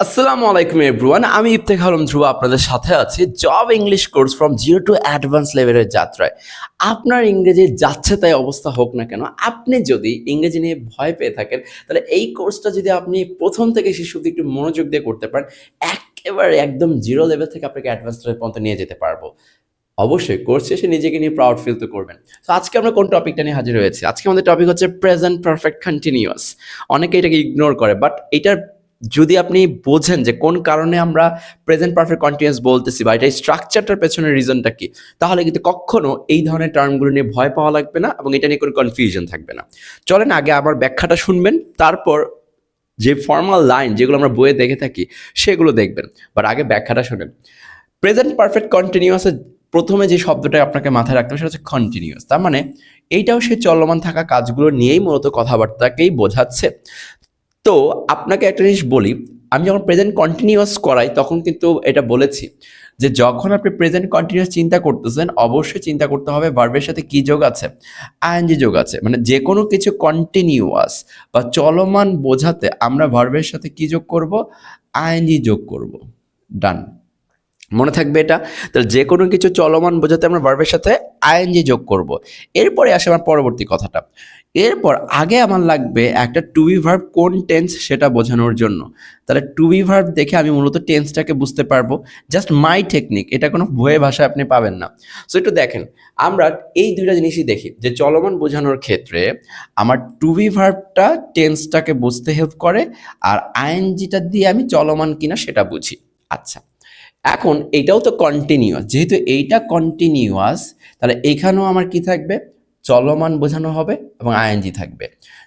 আসসালামু আলাইকুম এভরিওয়ান, আমি ইফতেক আলম ধ্রুব, আপনাদের সাথে আছি। Job English course from zero to advance লেভেলের যাত্রায়। আপনার ইংরেজি যাচ্ছে তাই অবস্থা হোক না কেন, আপনি যদি ইংরেজি নিয়ে ভয় পেয়ে থাকেন, তাহলে এই কোর্সটা যদি আপনি প্রথম থেকে অবধি একটু মনোযোগ দিয়ে করতে পারেন, একেবারে একদম জিরো লেভেল থেকে আপনাকে অ্যাডভান্স লেভেল পর্যন্ত নিয়ে যেতে পারব। অবশ্যই কোর্স শেষে নিজেকে নিয়ে প্রাউড ফিল তো করবেন। তো আজকে আমরা কোন টপিকটা নিয়ে হাজির হয়েছি? আজকে আমাদের টপিক হচ্ছে প্রেজেন্ট পারফেক্ট কন্টিনিউয়াস অনেকে এটাকে ইগনোর করে বাট এটার যদি আপনি বোঝেন যে কোন কারণে আমরা প্রেজেন্ট পারফেক্ট কন্টিনিউয়াস বলতেছি বা এটা স্ট্রাকচারটার পেছনের রিজনটা কি, তাহলে কিন্তু কখনো এই ধরনের টার্মগুলো নিয়ে ভয় পাওয়া লাগবে না এবং এটা নিয়ে কোনো কনফিউশন থাকবে না। চলেন আগে আমার ব্যাখ্যাটা শুনবেন, তারপর যে ফর্মাল লাইন যেগুলো আমরা বইয়ে দেখে থাকি, সেগুলো দেখবেন। বাট আগে ব্যাখ্যাটা শুনেন। প্রেজেন্ট পারফেক্ট কন্টিনিউয়াসের প্রথমে যে শব্দটা আপনাকে মাথায় রাখতে হবে সেটা হচ্ছে কন্টিনিউয়াস তার মানে এইটাও সে চলমান থাকা কাজগুলো নিয়েই মূলত কথাবার্তাকেই বোঝাচ্ছে। তো আপনাকে একটা জিনিস বলি, আমি যখন প্রেজেন্ট কন্টিনিউয়াস করাই তখন কিন্তু এটা বলেছি যে যখন আপনি প্রেজেন্ট কন্টিনিউয়াস চিন্তা করতেছেন, অবশ্যই চিন্তা করতে হবে ভার্বের সাথে কি যোগ আছে? আইএনজি যোগ আছে। মানে যে কোনো কিছু কন্টিনিউয়াস বা চলমান বোঝাতে আমরা ভার্বের সাথে কি যোগ করব? আইএনজি যোগ করব। ডান মনে থাকবে এটা? তাহলে যে কোনো কিছু চলমান বোঝাতে আমরা ভার্বের সাথে আইএনজি যোগ করব। এরপরে আসে আমার পরবর্তী কথাটা। এরপর আগে আমার লাগবে একটা টু বি ভার্ব কোন টেন্স সেটা বোঝানোর জন্য। তাহলে টু বি ভার্ব দেখে আমি মূলত টেন্সটাকে বুঝতে পারব। জাস্ট মাই টেকনিক এটা কোনো বইয়ে ভাষায় আপনি পাবেন না। সো একটু দেখেন, আমরা এই দুইটা জিনিসই দেখি, যে চলমান বোঝানোর ক্ষেত্রে আমার টু বি ভার্বটা টেন্সটাকে বুঝতে হেল্প করে, আর আইএনজিটা দিয়ে আমি চলমান কিনা সেটা বুঝি। আচ্ছা এখন এটাও তো কন্টিনিউয়াস যেহেতু এইটা কন্টিনিউয়াস তাহলে এখানেও আমার কি থাকবে? চলমান বোঝানো হবে এবং আইএনজি থাকবে।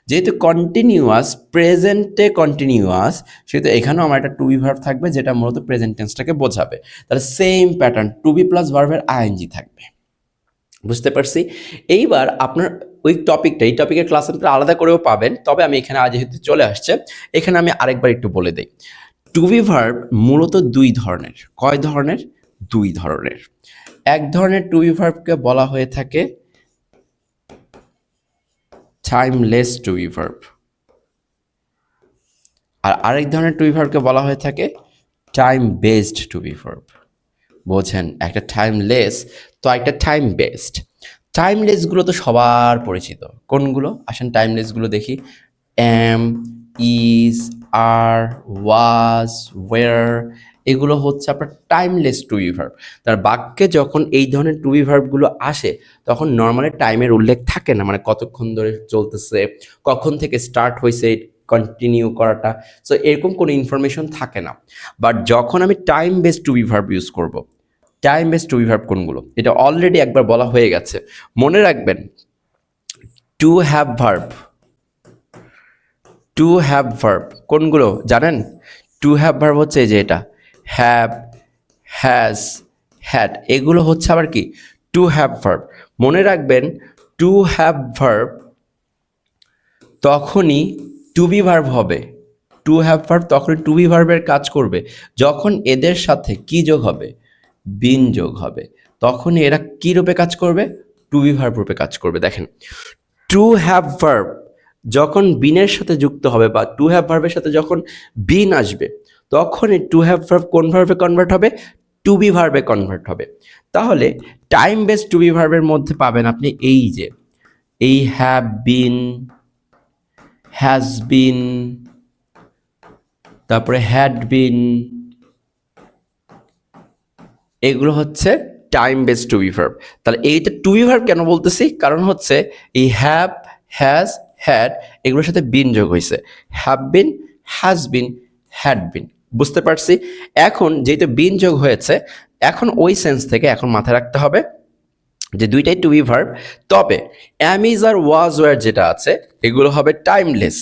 যেহেতু কন্টিনিউয়াস প্রেজেন্টে কন্টিনিউয়াস সেহেতু এখানেও আমার একটা টু বি ভার্ব থাকবে যেটা মূলত প্রেজেন্ট টেন্সটাকে বোঝাবে। তাহলে same pattern to be plus ভার্বের আইএনজি থাকবে। বুঝতে পারছি? এইবার আপনার ওই টপিকটা এই টপিকের ক্লাস আপনারা আলাদা করেও পাবেন, তবে আমি এখানে আজ যেহেতু চলে আসছে, এখানে আমি আরেকবার একটু বলে দিই। টু বি ভার্ব মূলত দুই ধরনের। কয় ধরনের? দুই ধরনের। এক ধরনের টু বি ভার্বকে বলা হয়ে থাকে টাইমলেস টু বি ভার্ব আর আরেক ধরনের টু বি ভার্বকে বলা হয়ে থাকে time based to be verb বোঝেন, একটা টাইমলেস তো একটা টাইম বেসড টাইমলেসগুলো তো সবার পরিচিত। কোনগুলো? আসেন টাইমলেসগুলো দেখি। Am is are was were এগুলো হচ্ছে আপনার টাইমলেস টু ভার্ব তার বাক্যে যখন এই ধরনের টু বি ভার্বগুলো আসে, তখন নর্মালি টাইমের উল্লেখ থাকে না মানে কতক্ষণ ধরে চলতেছে, কখন থেকে স্টার্ট হয়েছে কন্টিনিউ করাটা। সো এরকম কোনো ইনফরমেশন থাকে না। বাট যখন আমি time based to verb use করব টাইম বেসড টু ভার্ব কোনগুলো? এটা অলরেডি একবার বলা হয়ে গেছে। মনে রাখবেন to have verb to have verb কোনগুলো? জানেন? টু হ্যাভ ভার্ব হচ্ছে যে এটা। হ্যাভ হ্যাজ হ্যাড এগুলো হচ্ছে আবার কি? টু হ্যাভ ভার্ব মনে রাখবেন টু হ্যাভ ভার্ব তখনই টু বি ভার্ব হবে। টু হ্যাভ ভার্ব তখনই টু বি ভার্বের কাজ করবে। যখন এদের সাথে কি যোগ হবে? বিন যোগ হবে। তখনই এরা কি রূপে কাজ করবে? টু বি ভার্ব রূপে কাজ করবে। দেখেন টু হ্যাভ ভার্ব যখন বিনের সাথে যুক্ত হবে বা টু হ্যাভ ভার্বের সাথে যখন বিন আসবে তখনই টু হ্যাভ ভার্ব কোন ভার্বে কনভার্ট হবে টু বি ভার্বে কনভার্ট হবে। তাহলে টাইম বেস টু বি ভার্বের মধ্যে পাবেন আপনি এই যে, এই হ্যাভ বিন হ্যাজ বিন তারপরে হ্যাড বিন এগুলো হচ্ছে time base to be verb তাহলে এইটা টু বি ভার্ব কেন বলতেছি? কারণ হচ্ছে এই হ্যাভ হ্যাজ হ্যাড এগুলোর সাথে বিন যোগ হয়েছে। Have been has been had been বুঝতে পারছি। এখন যেহেতু বিন যোগ হয়েছে, এখন ওই সেন্স থেকে এখন মাথায় রাখতে হবে যে দুইটাই টু বি ভার্ব তবে am is are was were যেটা আছে, এগুলো হবে টাইমলেস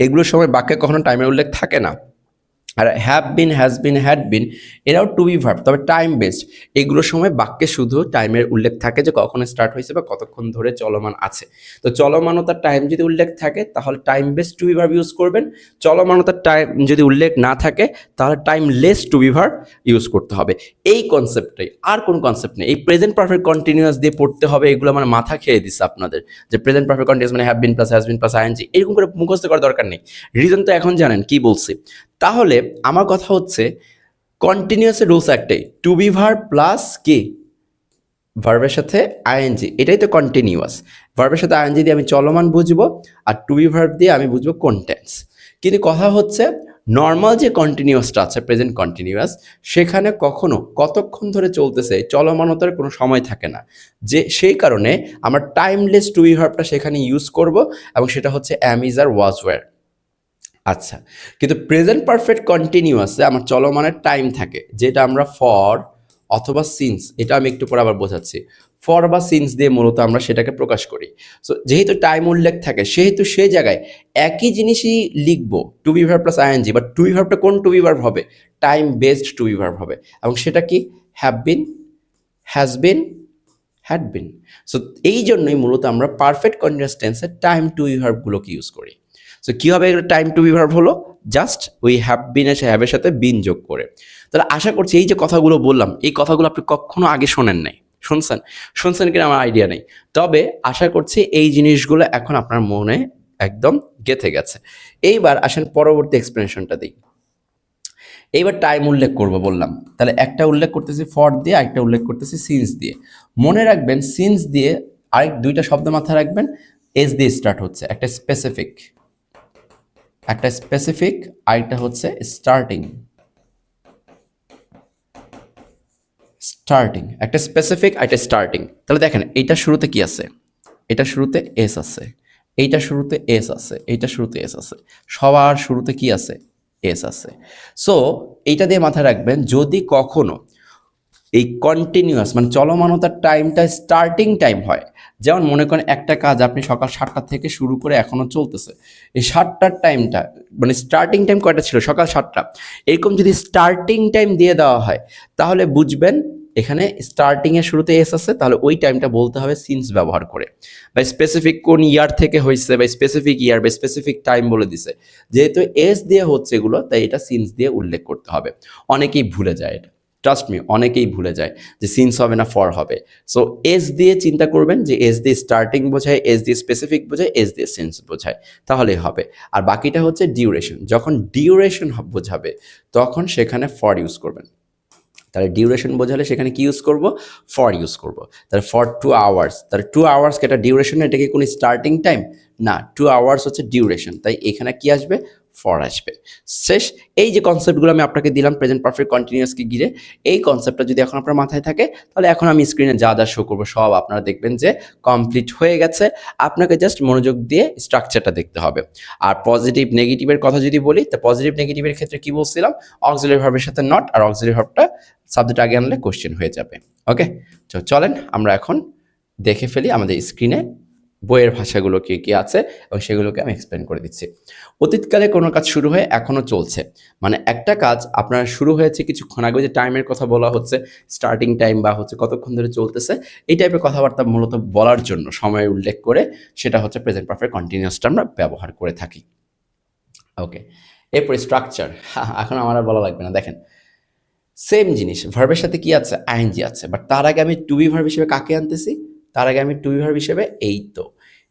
এগুলোর সময় বাক্যে কখনো টাইমের উল্লেখ থাকে না। আর have been has been had been এরাও টু বি ভার্ব তবে টাইম বেসড এগুলোর সময় বাক্যে শুধু টাইমের উল্লেখ থাকে যে কখন স্টার্ট হয়েছে বা কতক্ষণ ধরে চলমান আছে। তো চলমানতার টাইম যদি উল্লেখ থাকে, তাহলে time based to be verb use করবেন। চলমানতার টাইম যদি উল্লেখ না থাকে, তাহলে timeless to be verb use করতে হবে। এই কনসেপ্টটাই আর কোন কনসেপ্ট নেই। এই প্রেজেন্ট পারফেক্ট কন্টিনিউয়াস দিয়ে পড়তে হবে, এগুলো আমার মাথা খেয়ে দিচ্ছে আপনাদের। যে প্রেজেন্ট পারফেক্ট কন্টিনিউয়াস মানে have been plus has been plus ING এরকম করে মুখস্থ করার দরকার নেই। রিজন তো এখন জানেন, কি বলছি? তাহলে আমার কথা হচ্ছে কন্টিনিউয়াসের রুলস একটাই টু বি ভার্ব প্লাস কি ভার্বের সাথে আইএনজি এটাই তো কন্টিনিউয়াস ভার্বের সাথে আইএনজি দিয়ে আমি চলমান বুঝব, আর টু বি ভার্ব দিয়ে আমি বুঝব কোনটেন্স কিন্তু কথা হচ্ছে নর্মাল যে কন্টিনিউয়াসটা আছে প্রেজেন্ট কন্টিনিউয়াস সেখানে কখনো কতক্ষণ ধরে চলতেছে, চলমানতার কোনো সময় থাকে না। যে সেই কারণে আমরা টাইমলেস টু বি ভার্বটা সেখানে ইউজ করব, এবং সেটা হচ্ছে অ্যাম ইজ আর ওয়াজ আচ্ছা কিন্তু প্রেজেন্ট পারফেক্ট কন্টিনিউয়াসে আমার চলমানের টাইম থাকে, যেটা আমরা ফর অথবা সিন্স এটা আমি একটু পরে আবার বোঝাচ্ছি। ফর বা সিন্স দিয়ে মূলত আমরা সেটাকে প্রকাশ করি। সো যেহেতু টাইম উল্লেখ থাকে, সেহেতু সেই জায়গায় একই জিনিসই লিখব to be verb plus ING but to be কোন টু বি হবে? টাইম বেসড টু বি হবে। এবং সেটা কি? Have been has been had been so এই জন্যই মূলত আমরা পারফেক্ট কন্টিনিউয়াস টেন্সে টাইম টু বি ভার্বগুলোকে ইউজ করি। সো কী হবে টাইম টু বি ভার্ব হলো? জাস্ট ওই হ্যাভ বিন এসে হ্যাভের সাথে বিন যোগ করে। তাহলে আশা করছি এই যে কথাগুলো বললাম, এই কথাগুলো আপনি কখনো আগে শোনেন নাই। শুনছেন? শুনছেন কিনা আমার আইডিয়া নেই। তবে আশা করছি এই জিনিসগুলো এখন আপনার মনে একদম গেথে গেছে। এইবার আসেন পরবর্তী এক্সপ্লেনেশনটা দিই। এইবার টাইম উল্লেখ করব বললাম। তাহলে একটা উল্লেখ করতেছি ফর দিয়ে, আরেকটা উল্লেখ করতেছি সিন্স দিয়ে। মনে রাখবেন সিন্স দিয়ে আরেক দুইটা শব্দ মাথায় রাখবেন এস দিয়ে স্টার্ট হচ্ছে, একটা স্পেসিফিক একটা স্পেসিফিক আরেকটা হচ্ছে স্টার্টিং স্টার্টিং একটা স্পেসিফিক একটা স্টার্টিং তাহলে দেখেন এইটা শুরুতে কি আছে? এটা শুরুতে এস আছে এইটা শুরুতে এস আছে এইটা শুরুতে এস আছে, সবার শুরুতে কি আছে? এস আছে। সো এইটা দিয়ে মাথায় রাখবেন, যদি কখনো এই কন্টিনিউয়াস মানে চলমানতার টাইমটা স্টার্টিং টাইম হয়। যেমন মনে করেন একটা কাজ আপনি সকাল সাতটা থেকে শুরু করে এখনও চলতেছে, এই সাতটার টাইমটা মানে স্টার্টিং টাইম কয়টা ছিল? সকাল সাতটা। এরকম যদি স্টার্টিং টাইম দিয়ে দেওয়া হয়, তাহলে বুঝবেন এখানে স্টার্টিংয়ের শুরুতে এস আছে, তাহলে ওই টাইমটা বলতে হবে সিন্স ব্যবহার করে। বা স্পেসিফিক কোন ইয়ার থেকে হয়েছে বা স্পেসিফিক ইয়ার বা স্পেসিফিক টাইম বলে দিছে। যেহেতু এস দিয়ে হচ্ছে এগুলো, তাই এটা সিন্স দিয়ে উল্লেখ করতে হবে। অনেকেই ভুলে যায় এটা। ট্রাস্ট মি অনেকেই ভুলে যায় যে সিন্স হবে না ফর হবে। সো এস দিয়ে চিন্তা করবেন যে এস দিয়ে স্টার্টিং বোঝায় এস দিয়ে স্পেসিফিক বোঝায় এস দিয়ে সেন্স বোঝায়, তাহলেই হবে। আর বাকিটা হচ্ছে ডিউরেশন যখন ডিউরেশন বোঝাবে, তখন সেখানে ফর ইউজ করবেন। তাহলে ডিউরেশন বোঝালে সেখানে কি ইউজ করব? ফর ইউজ করব। তাহলে ফর টু আওয়ার্স তাহলে টু আওয়ার্স এটা ডিউরেশন এটা কি কোনো স্টার্টিং টাইম না টু আওয়ার্স হচ্ছে ডিউরেশন তাই এখানে কি আসবে? ফর আসবে। শেষ, এই যে কনসেপ্টগুলো আমি আপনাকে দিলাম প্রেজেন্ট পারফেক্ট কন্টিনিউয়াসকে ঘিরে, এই কনসেপ্টটা যদি এখন আপনার মাথায় থাকে, তাহলে এখন আমি স্ক্রিনে যা যা শো করব সব আপনারা দেখবেন যে কমপ্লিট হয়ে গেছে। আপনাকে জাস্ট মনোযোগ দিয়ে স্ট্রাকচারটা দেখতে হবে। আর পজিটিভ নেগেটিভের কথা যদি বলি, তো পজিটিভ নেগেটিভের ক্ষেত্রে কি বলছিলাম? অক্সিলারি ভার্বের সাথে নট আর অক্সিলারি ভার্বটা সাবজেক্ট আগে আনলে কোশ্চেন হয়ে যাবে। ওকে তো চলেন, আমরা এখন দেখে ফেলি আমাদের স্ক্রিনে বইয়ের ভাষাগুলো কি কি আছে এবং সেগুলোকে আমি এক্সপ্লেন করে দিচ্ছি। অতীতকালে কোনো কাজ শুরু হয়ে এখনও চলছে। মানে একটা কাজ আপনার শুরু হয়েছে কিছুক্ষণ আগে যে টাইমের কথা বলা হচ্ছে স্টার্টিং টাইম বা হচ্ছে কতক্ষণ ধরে চলতেছে, এই টাইপের কথাবার্তা মূলত বলার জন্য সময় উল্লেখ করে সেটা হচ্ছে প্রেজেন্ট পারফেক্ট কন্টিনিউসটা আমরা ব্যবহার করে থাকি। ওকে এরপরে স্ট্রাকচার এখন আমার আর বলা লাগবে না, দেখেন। সেম জিনিস ভার্বের সাথে কি আছে? আইএনজি আছে বাট তার আগে আমি টু বি ভার্ব হিসেবে কাকে আনতেছি? তার আগে আমি টু বি ভার্ব হিসেবে এই তো।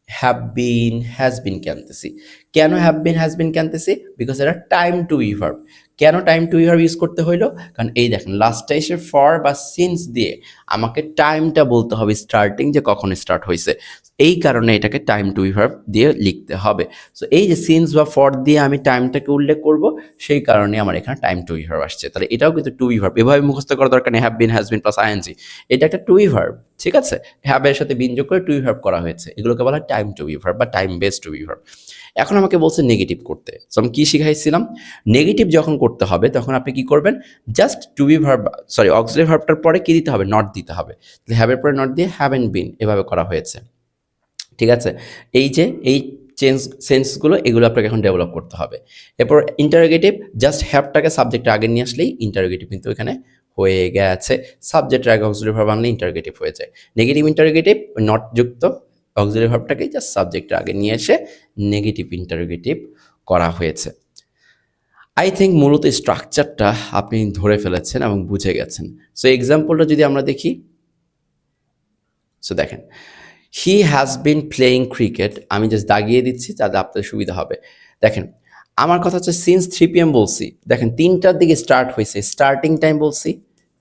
হ্যাভ বিন হ্যাজ বিন কেনতেছি। কেন হ্যাভ বিন হ্যাজ বিন কেনতেছি? বিকজ এটা টাইম টু বি ভার্ব কেন time to be verb use করতে হইল? কারণ এই দেখেন লাস্টটা এসে ফর বা সিন্স দিয়ে আমাকে টাইমটা বলতে হবে স্টার্টিং যে কখন স্টার্ট হয়েছে এই কারণে এটাকে টাইম টু বি ভার্ব দিয়ে লিখতে হবে। সো এই যে সিন্স বা ফর দিয়ে আমি টাইমটাকে উল্লেখ করব, সেই কারণে আমার এখানে টাইম টু বি ভার্ব আসছে। তাহলে এটাও কিন্তু টু ভার্ব এভাবে মুখস্থ করা দরকার নেই। Have been has been plus ING এটা একটা টু বি ভার্ব ঠিক আছে? হ্যাবের সাথে বিন যোগ করে টু বি ভার্ব করা হয়েছে। এগুলোকে বলা হয় টাইম টু ভার্ব বা টাইম বেস টু ভার্ব এখন আমাকে বলছে নেগেটিভ করতে। সো আমি কী শিখাইছিলাম? নেগেটিভ যখন করতে হবে, তখন আপনি কি করবেন? Just to be verb sorry auxiliary ভার্বটার পরে কী দিতে হবে? নট দিতে হবে। তাহলে হ্যাবের পরে নট দিয়ে হ্যাভ অ্যান্ড বিন এভাবে করা হয়েছে। ঠিক আছে? এই যে, এই চেঞ্জ সেন্সগুলো এগুলো আপনাকে এখন ডেভেলপ করতে হবে। এরপর ইন্টারোগেটিভ জাস্ট হ্যাভটাকে সাবজেক্টের আগে নিয়ে আসলেই ইন্টারোগেটিভ কিন্তু এখানে হয়ে গেছে। সাবজেক্টের আগে অক্সিলারি ভার্ব আনলে ইন্টারোগেটিভ হয়ে যায়। নেগেটিভ ইন্টারোগেটিভ নট যুক্ত অক্সিলারি জাস্ট সাবজেক্টের আগে নিয়ে এসে নেগেটিভ ইন্টারোগেটিভ করা হয়েছে। আই থিঙ্ক মূলত স্ট্রাকচারটা আপনি ধরে ফেলেছেন এবং বুঝে গেছেন। সো এক্সাম্পলটা যদি আমরা দেখি সো দেখেন he has been playing cricket আমি জাস্ট দাগিয়ে দিচ্ছি তাতে আপনাদের সুবিধা হবে। দেখেন, আমার কথা হচ্ছে সিন্স থ্রি পি এম বলছি, দেখেন তিনটার দিকে স্টার্ট হয়েছে। স্টার্টিং টাইম বলছি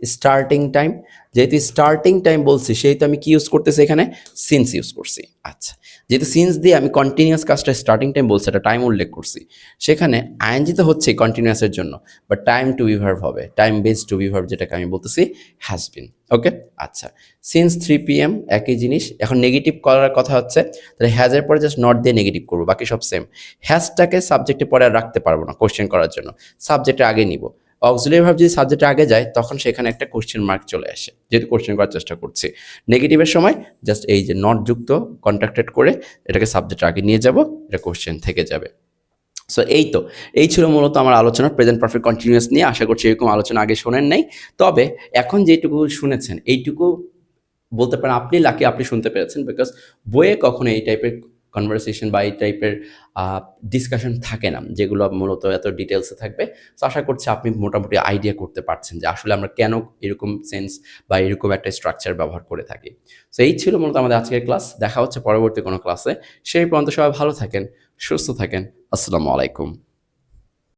স্টার্টিং টাইম যেহেতু স্টার্টিং টাইম বলছি, সেহেতু আমি কি ইউজ করতেছি এখানে? সিন্স ইউজ করছি। আচ্ছা যেহেতু সিন্স দিয়ে আমি কন্টিনিউয়াস কাজটা স্টার্টিং টাইম বলছি এটা টাইম উল্লেখ করছি, সেখানে আইএনজি তো হচ্ছে কন্টিনিউয়াসের জন্য বাট টাইম টু বিভার্ভ হবে টাইম বেসড টু বিভার্ভ যেটাকে আমি বলতেছি হ্যাজ বিন ওকে আচ্ছা সিন্স থ্রি পি এম একই জিনিস, এখন নেগেটিভ করার কথা হচ্ছে, তাহলে হ্যাজের পরে জাস্ট নট দিয়ে নেগেটিভ করব, বাকি সব সেম হ্যাজটাকে সাবজেক্টে পরে আর রাখতে পারব না কোশ্চেন করার জন্য সাবজেক্টে আগে নিব অক্সিলারি ভাব যদি সাবজেক্টে আগে যায়, তখন সেখানে একটা কোশ্চেন মার্ক চলে আসে। যেহেতু কোশ্চেন করার চেষ্টা করছি। নেগেটিভের সময় জাস্ট এই যে নট যুক্ত কন্ট্রাক্টেড করে এটাকে সাবজেক্টে আগে নিয়ে যাব, এটা কোশ্চেন থেকে যাবে। সো এই তো। এই ছিল মূলত আমার আলোচনা প্রেজেন্ট পারফেক্ট কন্টিনিউয়াস নিয়ে। আশা করছি এরকম আলোচনা আগে শোনেন নাই। তবে এখন যেটুকু শুনেছেন, এইটুকু বলতে পারেন আপনি লাকি আপনি শুনতে পেরেছেন বিকজ বইয়ে কখনো এই টাইপের কনভারসেশন বা এই টাইপের ডিসকাশন থাকে না, যেগুলো মূলত এত ডিটেলসে থাকবে। তো আশা করছি আপনি মোটামুটি আইডিয়া করতে পারছেন যে আসলে আমরা কেন এরকম সেন্স বা এরকম একটা স্ট্রাকচার ব্যবহার করে থাকি। তো এই ছিল মূলত আমাদের আজকের ক্লাস দেখা হচ্ছে পরবর্তী কোনো ক্লাসে সেই পর্যন্ত সবাই ভালো থাকেন, সুস্থ থাকেন। আসসালামু আলাইকুম।